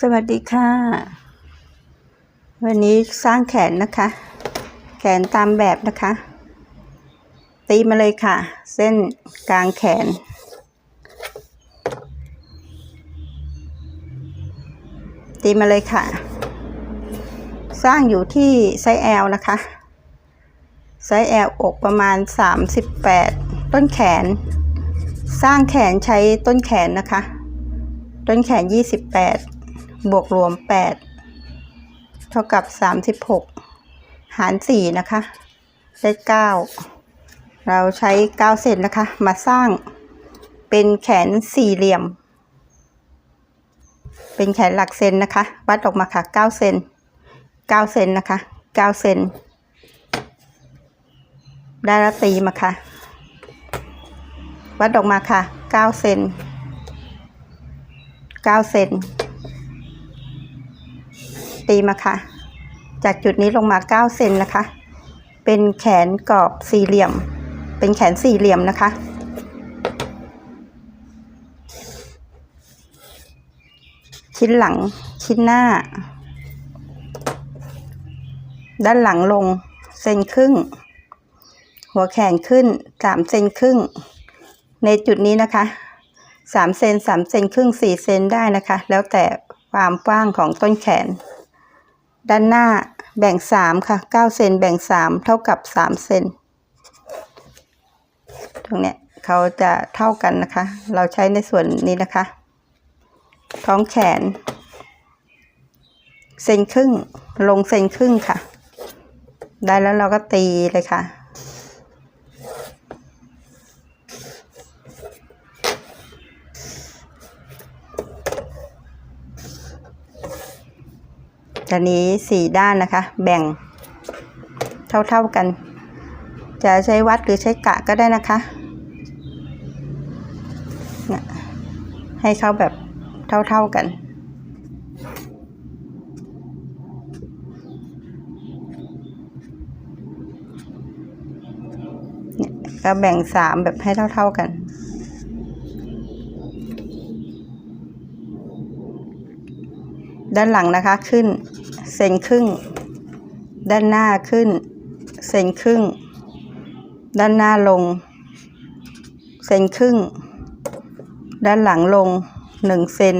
สวัสดีค่ะ วันนี้สร้างแขนนะคะ แขนตามแบบนะคะ ตีมาเลยค่ะ เส้นกลางแขน ตีมาเลยค่ะ สร้างอยู่ที่ไซส์ L นะคะ ไซส์ L อกประมาณ 38 ต้นแขน สร้างแขนใช้ต้นแขนนะคะ ต้นแขน 28 บวกรวม 8 เท่ากับ 36 หาร 4 นะคะ ได้ 9 เราใช้ 9 เซนนะคะ มาสร้างเป็นแขนสี่เหลี่ยม เป็นแขนหลักเซนนะคะ วัดออกมาค่ะ 9 เซน9 เซนนะคะ 9 เซนได้แล้วตีมาค่ะ วัดออกมาค่ะ 9 เซน9 เซน ตีมาค่ะ จากจุดนี้ลงมา 9 เซนนะคะ เป็นแขนกรอบสี่เหลี่ยม เป็นแขนสี่เหลี่ยมนะคะ ชิ้นหลังชิ้นหน้า ด้านหลังลงเซนครึ่ง หัวแขนขึ้นสามเซนครึ่ง ในจุดนี้นะคะสามเซนสามเซนครึ่งสี่เซนได้นะคะ แล้วแต่ความกว้างของต้นแขน ด้านหน้าแบ่งสามค่ะเก้าเซนแบ่งสามเท่ากับสามเซนตรงเนี้ยเขาจะเท่ากันนะคะ เราใช้ในส่วนนี้นะคะ ท้องแขน เซนครึ่ง ลงเซนครึ่งค่ะ ได้แล้วเราก็ตีเลยค่ะ ตอนนี้สี่ด้านนะคะ แบ่งเท่าๆกัน จะใช้วัดหรือใช้กะก็ได้นะคะให้เขาแบบเท่าๆกัน ก็แบ่งสามแบบให้เท่าๆกัน ด้านหลังนะคะขึ้นเซนครึ่ง ด้านหน้าขึ้นเซนครึ่ง ด้านหน้าลงเซนครึ่ง ด้านหลังลงหนึ่งเซน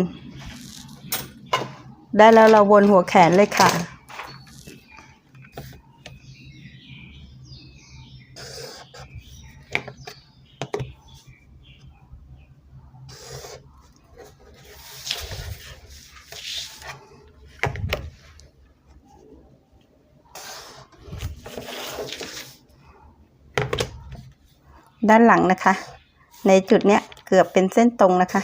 ได้แล้วเราวนหัวแขนเลยค่ะ ด้านหลังนะคะ ในจุดเนี้ยเกือบเป็นเส้นตรงนะคะ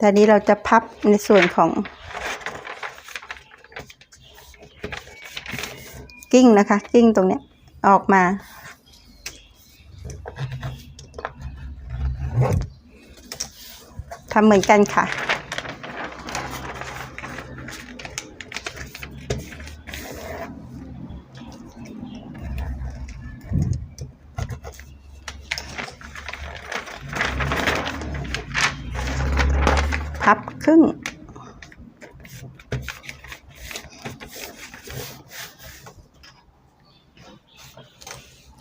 ตอนนี้เราจะพับในส่วนของ กิ้งนะคะ กิ้งตรงเนี้ยออกมาทำเหมือนกันค่ะ พับครึ่ง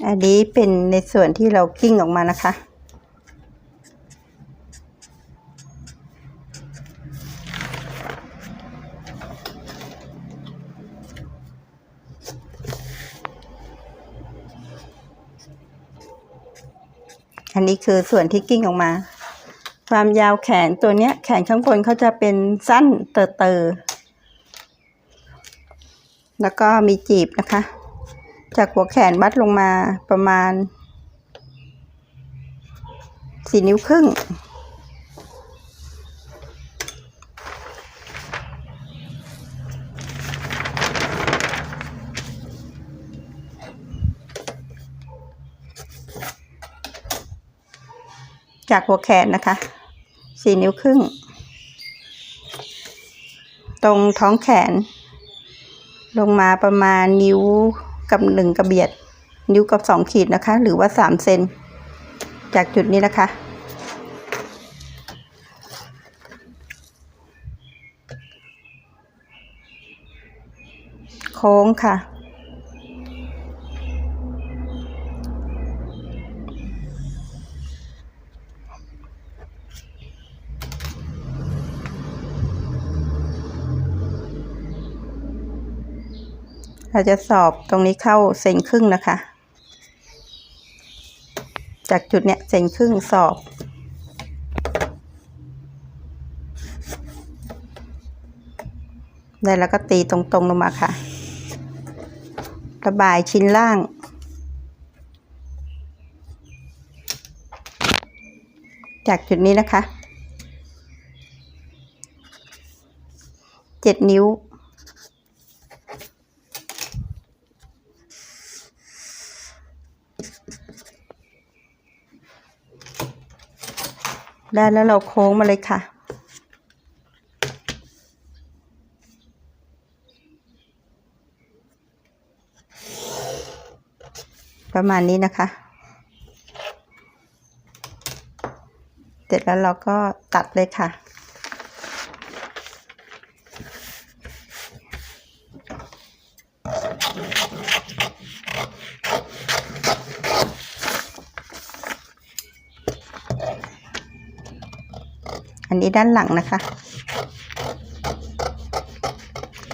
อันนี้ เป็นในส่วนที่เรากิ้งออกมานะคะ อันนี้คือส่วนที่กิ้งออกมา ความยาวแขนตัวเนี้ยแขนข้างบนเขาจะเป็นสั้นเตอเตอแล้วก็มีจีบนะคะ จากหัวแขนวัดลงมาประมาณสี่นิ้วครึ่ง จากหัวแขนนะคะสี่นิ้วครึ่ง ตรงท้องแขน ลงมาประมาณนิ้ว กับ 1 กระเบียด นิ้วกับ 2 ขีดนะคะ หรือว่า 3 เซนจากจุดนี้นะคะ โค้งค่ะ เราจะสอบตรงนี้เข้าเซนครึ่งนะคะ จากจุดเนี้ยเซนครึ่งสอบ ได้แล้วก็ตีตรงๆลงมาค่ะ ระบายชิ้นล่างจากจุดนี้นะคะเจ็ดนิ้ว ได้แล้วเราโค้งมาเลยค่ะ ประมาณนี้นะคะ เสร็จแล้วเราก็ตัดเลยค่ะ อันนี้ด้านหลังนะคะ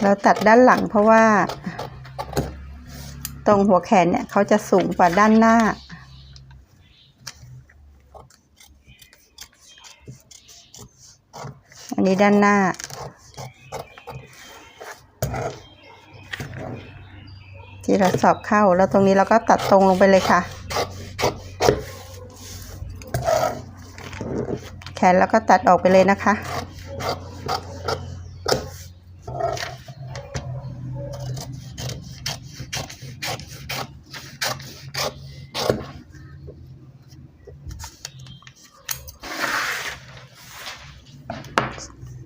เราตัดด้านหลังเพราะว่า ตรงหัวแขนเนี่ยเขาจะสูงกว่าด้านหน้า อันนี้ด้านหน้าที่เราสอบเข้าแล้วตรงนี้เราก็ตัดตรงลงไปเลยค่ะ แข นแล้วก็ตัดออกไปเลยนะคะ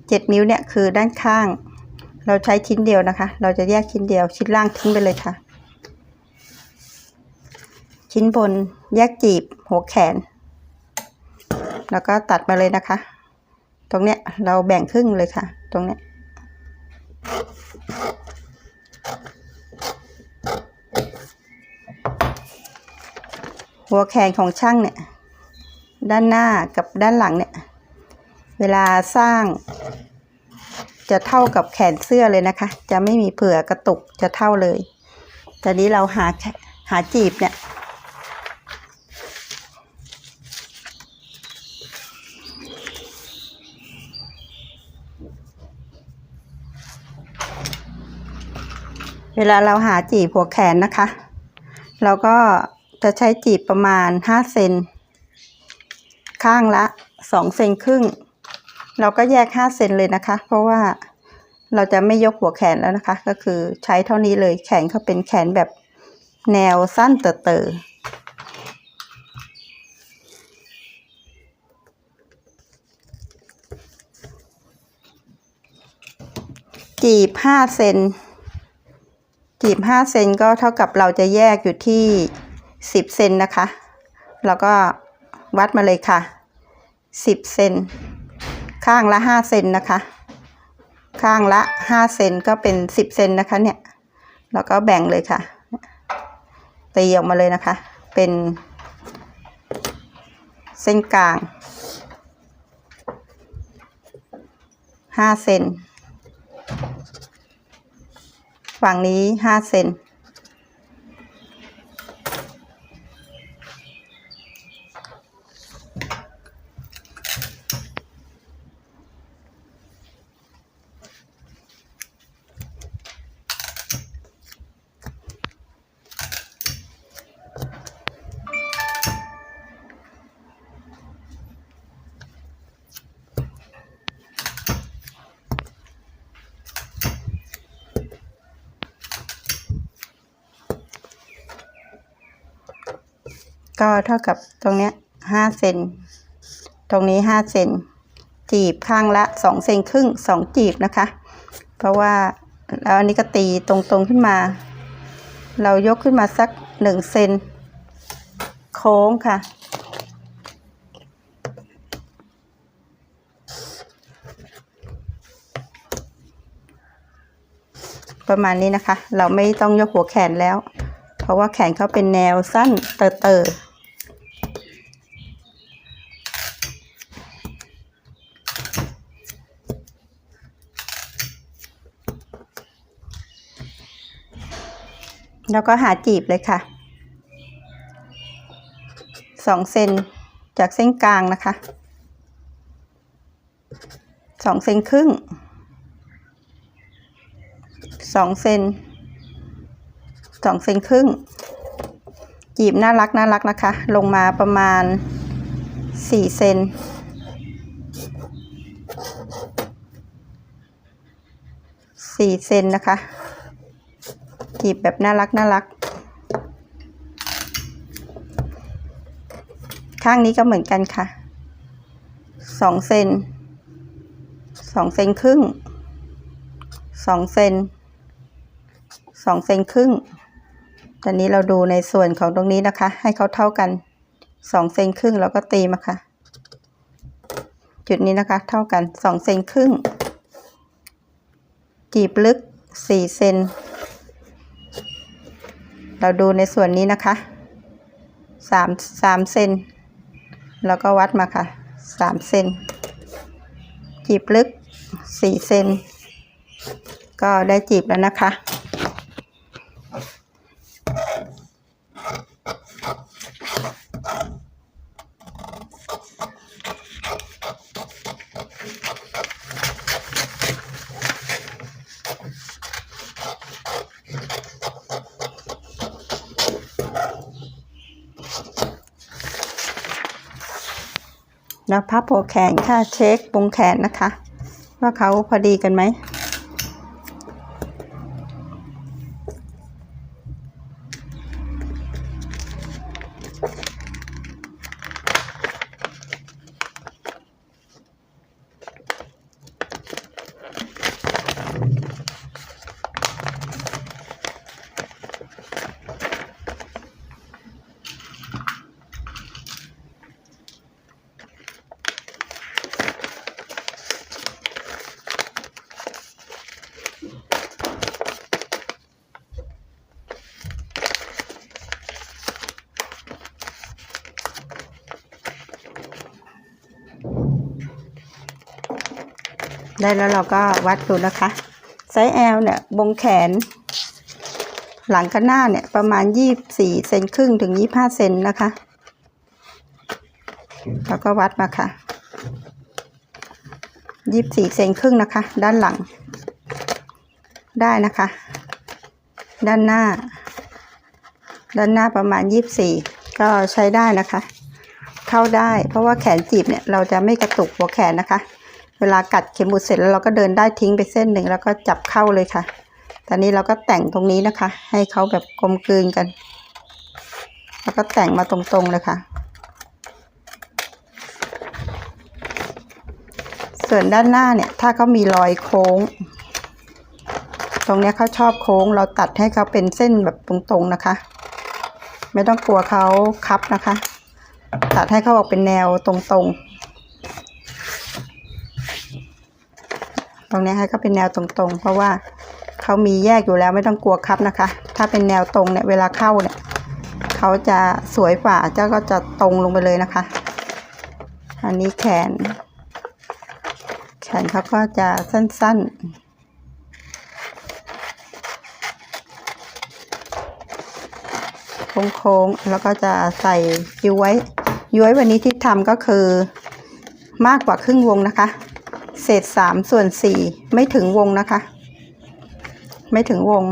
เจ็ดนิ้วเนี่ยคือด้านข้าง เราใช้ชิ้นเดียวนะคะ เราจะแยกชิ้นเดียวชิ้นล่างทิ้งไปเลยค่ะ ชิ้นบนแยกจีบหัวแขน แล้วก็ตัดมาเลยนะคะ ตรงเนี้ยเราแบ่งครึ่งเลยค่ะ ตรงเนี้ยหัวแขนของช่างเนี่ย ด้านหน้ากับด้านหลังเนี่ย เวลาสร้าง จะเท่ากับแขนเสื้อเลยนะคะ จะไม่มีเผื่อกระตุกจะเท่าเลยต่นี้เราหาหาจีบเนี่ย เวลาเราหาจีบหัวแขนนะคะ เราก็จะใช้จีบประมาณห้าเซน ข้างละสองเซนครึ่ง เราก็แยกห้าเซนเลยนะคะ เพราะว่าเราจะไม่ยกหัวแขนแล้วนะคะ ก็คือใช้เท่านี้เลยแขนเขาเป็นแขนแบบแนวสั้นเต๋อจีบห้าเซน จีบห้าเซนก็เท่ากับเราจะแยกอยู่ที่สิบเซนนะคะ แล้วก็วัดมาเลยค่ะสิบเซนข้างละห้าเซนนะคะ ข้างละห้าเซนก็เป็นสิบเซนนะคะเนี่ยแล้วก็แบ่งเลยค่ะตีออกมาเลยนะคะ เป็นเส้นกลางห้าเซน ฝั่งนี้ห้าเซน ก็เท่ากับตรงเนี้ยห้าเซนตรงนี้ห้าเซนจีบข้างละสองเซนครึ่งสองจีบนะคะ เพราะว่าแล้วอันนี้ก็ตีตรงๆขึ้นมา เรายกขึ้นมาสักหนึ่งเซนโค้งค่ะ ประมาณนี้นะคะ เราไม่ต้องยกหัวแขนแล้ว เพราะว่าแขนเขาเป็นแนวสั้นเตอเตอ แล้วก็หาจีบเลยค่ะสองเซนจากเส้นกลางนะคะสองเซนครึ่งสองเซนสองเซนครึ่ง จีบน่ารักน่ารักนะคะ ลงมาประมาณสี่เซนสี่เซนนะคะ จีบแบบน่ารักน่ารัก ข้างนี้ก็เหมือนกันค่ะสองเซนสองเซนครึ่งสองเซนสองเซนครึ่ง ตอนนี้เราดูในส่วนของตรงนี้นะคะ ให้เขาเท่ากันสองเซนครึ่งเราก็ตีมาค่ะ จุดนี้นะคะ เท่ากันสองเซนครึ่งจีบลึกสี่เซน เราดูในส่วนนี้นะคะสามสามเซนแล้วก็วัดมาค่ะสามเซนจีบลึกสี่เซนก็ได้จีบแล้วนะคะ แล้วพับหัวแขนค่ะเช็ควงแขนนะคะ ว่าเขาพอดีกันไหม ได้แล้วเราก็วัดดูนะคะ ไซส์ L เนี่ยวงแขน หลังกับหน้าเนี่ยประมาณยี่สี่เซนครึ่งถึงยี่ห้าเซนนะคะแล้วก็วัดมาค่ะยี่สี่เซนครึ่งนะคะ ด้านหลัง ได้นะคะ ด้านหน้า ด้านหน้าประมาณยี่สี่ก็ใช้ได้นะคะ เข้าได้ เพราะว่าแขนจีบเนี่ยเราจะไม่กระตุกหัวแขนนะคะ เวลากัดเข็มบุดเสร็จแล้วเราก็เดินได้ทิ้งไปเส้นหนึ่งแล้วก็จับเข้าเลยค่ะ ตอนนี้เราก็แต่งตรงนี้นะคะ ให้เขาแบบกลมกลืนกัน แล้วก็แต่งมาตรงๆเลยค่ะ ส่วนด้านหน้าเนี่ยถ้าเขามีรอยโค้ง ตรงนี้เขาชอบโค้ง เราตัดให้เขาเป็นเส้นแบบตรงๆนะคะ ไม่ต้องกลัวเขาคับนะคะ ตัดให้เขาออกเป็นแนวตรงๆ ตรงนี้ให้เขาเป็นแนวตรงๆ เพราะว่าเขามีแยกอยู่แล้วไม่ต้องกลัวครับนะคะ ถ้าเป็นแนวตรงเนี่ยเวลาเข้าเนี่ยเขาจะสวยฝ่าเจ้าก็จะตรงลงไปเลยนะคะ อันนี้แขน แขนเขาก็จะสั้นๆโค้งๆ แล้วก็จะใส่ย้วยย้วยวันนี้ที่ทำก็คือมากกว่าครึ่งวงนะคะ เศษสามส่วนสี่ไม่ถึงวงนะคะ ไม่ถึงวง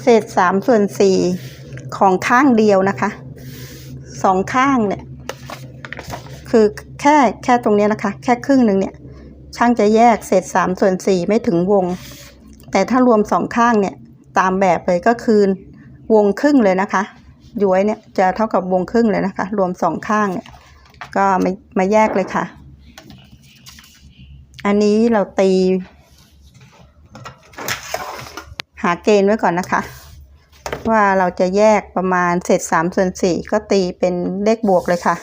เศษสามส่วนสี่ของข้างเดียวนะคะสองข้างเนี่ย คือแค่แค่ตรงนี้นะคะ แค่ครึ่งหนึ่งเนี่ย ช่างจะแยกเศษสามส่วนสี่ไม่ถึงวง แต่ถ้ารวมสองข้างเนี่ย ตามแบบเลยก็คือวงครึ่งเลยนะคะ ย้วยเนี่ยจะเท่ากับวงครึ่งเลยนะคะ รวมสองข้างเนี่ย ก็มามาแยกเลยค่ะ อันนี้เราตี หาเกณฑ์ไว้ก่อนนะคะ ว่าเราจะแยกประมาณเศษสามส่วนสี่ก็ตีเป็นเลขบวกเลยค่ะ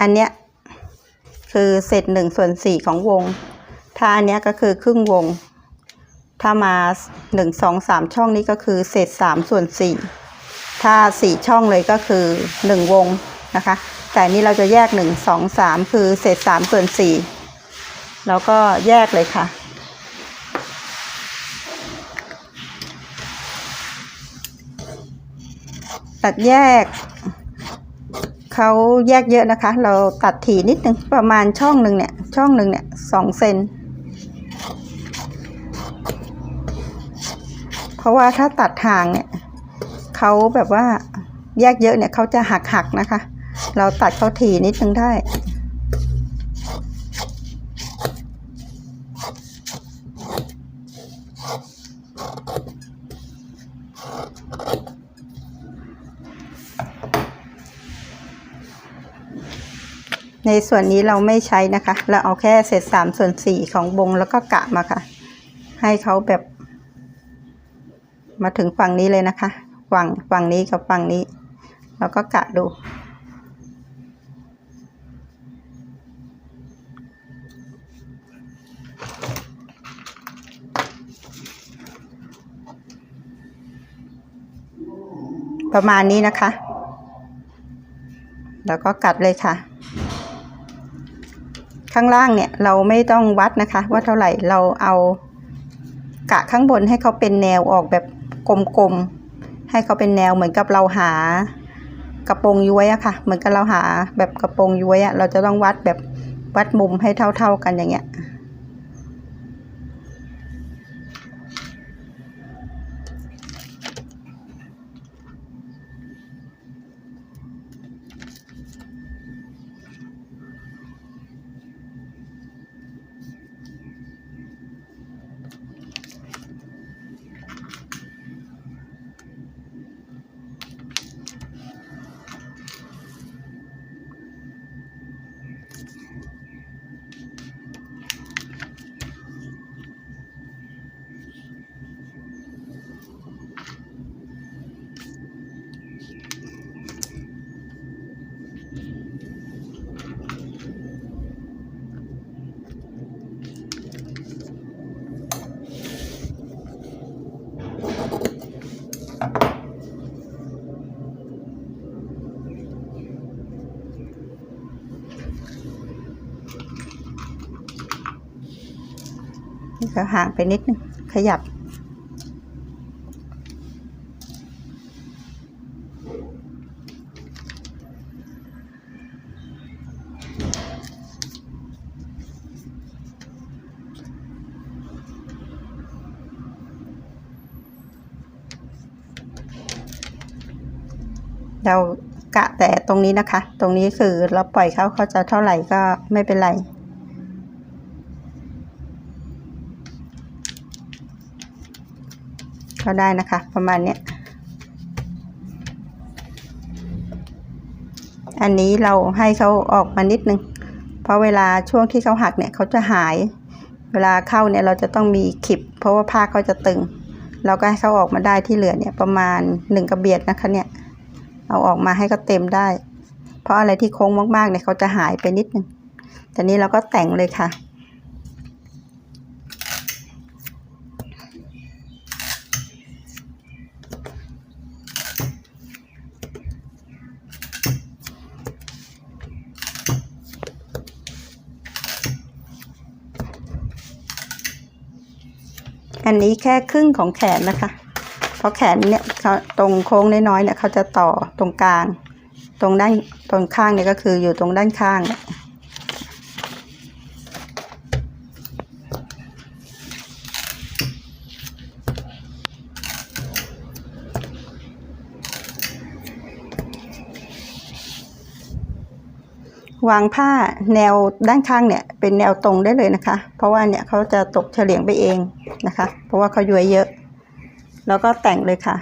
อันเนี้ยคือเศษหนึ่งส่วนสี่ของวง ถ้าอันเนี้ยก็คือครึ่งวง ถ้ามาหนึ่งสองสามช่องนี้ก็คือเศษสามส่วนสี่ถ้าสี่ช่องเลยก็คือหนึ่งวงนะคะ แต่นี้เราจะแยกหนึ่งสองสามคือเศษสามส่วนสี่แล้วก็แยกเลยค่ะตัดแยกเขาแยกเยอะนะคะ เราตัดถี่นิดนึงประมาณช่องหนึ่งเนี่ย ช่องหนึ่งเนี่ยสองเซน เพราะว่าถ้าตัดห่างเนี่ยเขาแบบว่าแยกเยอะเนี่ยเขาจะหักหักนะคะ เราตัดเขาถี่นิดนึงได้ในส่วนนี้เราไม่ใช้นะคะ เราเอาแค่เศษสามส่วนสี่ของวงแล้วก็กะมาค่ะ ให้เขาแบบ มาถึงฝั่งนี้เลยนะคะ ฝั่งฝั่งนี้กับฝั่งนี้แล้วก็กะดู ประมาณนี้นะคะ แล้วก็กัดเลยค่ะ ข้างล่างเนี่ยเราไม่ต้องวัดนะคะ ว่าเท่าไหร่เราเอากะข้างบนให้เขาเป็นแนวออกแบบ กลมๆ ให้เขาเป็นแนวเหมือนกับเราหากระโปรงย้วยอะค่ะ เหมือนกับเราหาแบบกระโปรงย้วยอะเราจะต้องวัดแบบวัดมุมให้เท่า ๆกันอย่างเงี้ย ก็ห่างไปนิดนึงขยับ เรากะแต่ตรงนี้นะคะ ตรงนี้คือเราปล่อยเขาเขาจะเท่าไหร่ก็ไม่เป็นไร ก็ได้นะคะ ประมาณนี้อันนี้เราให้เขาออกมานิดนึง เพราะเวลาช่วงที่เขาหักเนี่ยเขาจะหาย เวลาเข้าเนี่ยเราจะต้องมีขิบ เพราะว่าผ้าเขาจะตึง เราก็ให้เขาออกมาได้ที่เหลือเนี่ยประมาณหนึ่งกระเบียดนะคะเนี่ย เอาออกมาให้เขาเต็มได้ เพราะอะไรที่โค้งมากๆเนี่ยเขาจะหายไปนิดนึงแต่นี้เราก็แต่งเลยค่ะ อันนี้แค่ครึ่งของแขนนะคะ เพราะแขนเนี่ยเขาตรงโค้งน้อยๆเนี่ยเขาจะต่อตรงกลาง ตรงด้านตรงข้างเนี่ยก็คืออยู่ตรงด้านข้างเนี่ย วางผ้าแนวด้านข้างเนี่ยเป็นแนวตรงได้เลยนะคะ เพราะว่าเนี่ยเขาจะตกเฉลียงไปเองนะคะ เพราะว่าเขาย้วยเยอะ แล้วก็แต่งเลยค่ะ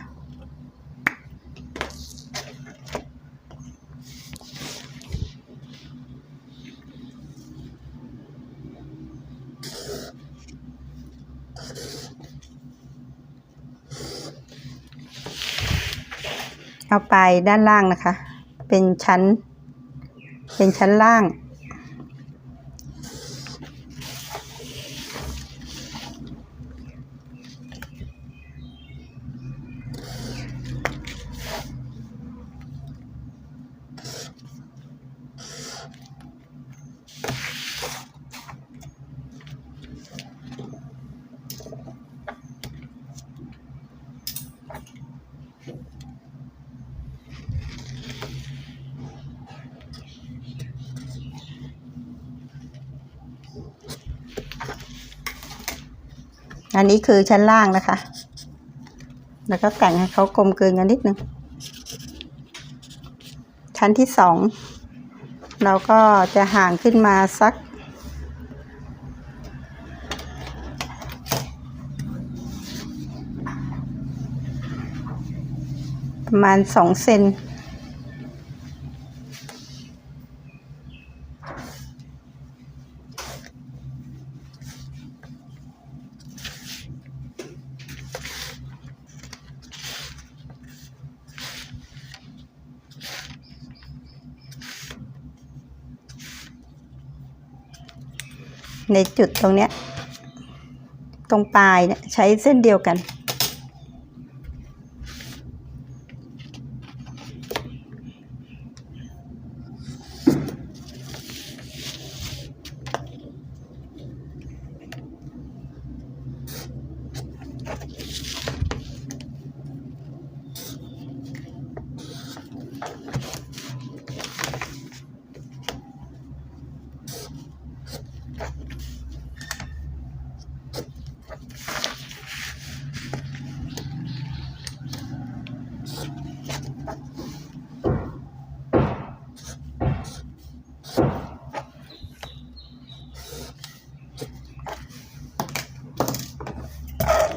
เอาไปด้านล่างนะคะ เป็นชั้น เป็นชั้นล่าง อันนี้คือชั้นล่างนะคะ แล้วก็แต่งให้เขากลมกลืนกันนิดนึง ชั้นที่สองเราก็จะห่างขึ้นมาสักประมาณสองเซน ในจุดตรงเนี้ย ตรงปลายเนี่ยใช้เส้นเดียวกัน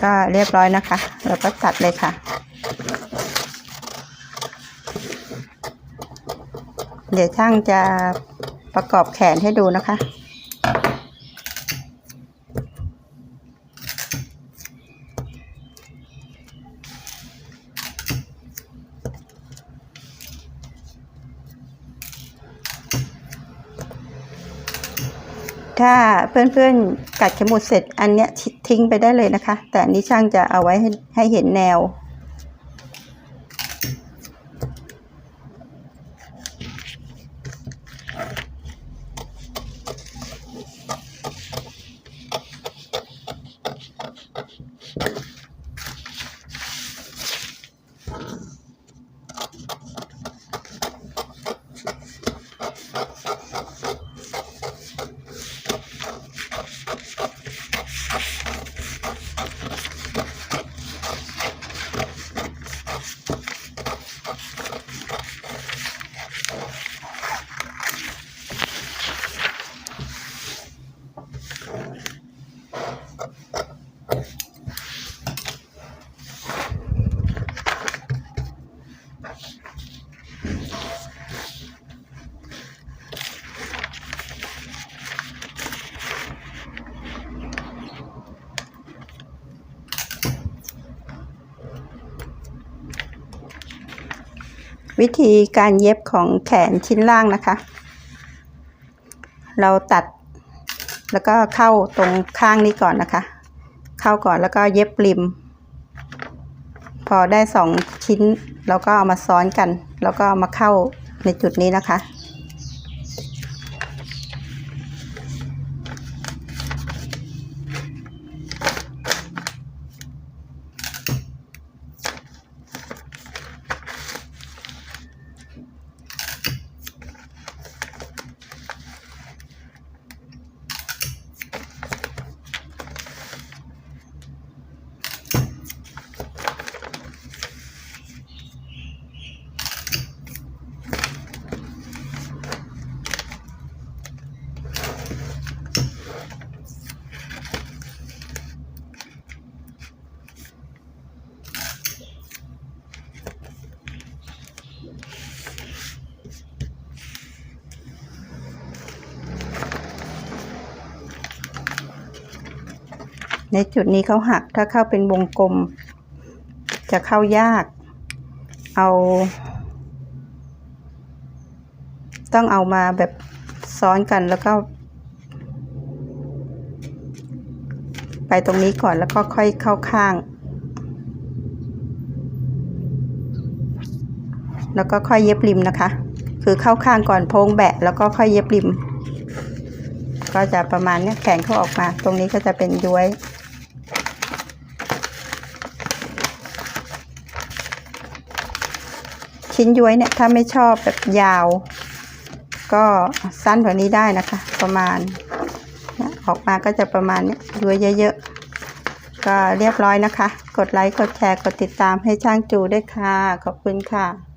ก็เรียบร้อยนะคะ เราก็ตัดเลยค่ะ เดี๋ยวช่างจะประกอบแขนให้ดูนะคะ ถ้าเพื่อนๆกัดเข็มหมุดเสร็จอันเนี้ยทิ้งไปได้เลยนะคะ แต่อันนี้ช่างจะเอาไว้ให้ให้เห็นแนว วิธีการเย็บของแขนชิ้นล่างนะคะ เราตัดแล้วก็เข้าตรงข้างนี้ก่อนนะคะ เข้าก่อนแล้วก็เย็บริม พอได้สองชิ้นเราก็เอามาซ้อนกัน แล้วก็เอามาเข้าในจุดนี้นะคะ ในจุดนี้เขาหักถ้าเข้าเป็นวงกลม จะเข้ายาก เอา ต้องเอามาแบบซ้อนกันแล้วก็ ไปตรงนี้ก่อนแล้วก็ค่อยเข้าข้าง แล้วก็ค่อยเย็บริมนะคะ คือเข้าข้างก่อนโพงแบะ แล้วก็ค่อยเย็บริมก็จะประมาณนี้แขนเขาออกมา ตรงนี้ก็จะเป็นย้วย ชิ้นย้วยเนี่ย ถ้าไม่ชอบแบบยาว ก็สั้นกว่านี้ได้นะคะ ประมาณออกมาก็จะประมาณนี้ย้วยเยอะๆ ก็เรียบร้อยนะคะ กดไลค์ กดแชร์ กดติดตามให้ช่างจูด้วยค่ะ ขอบคุณค่ะ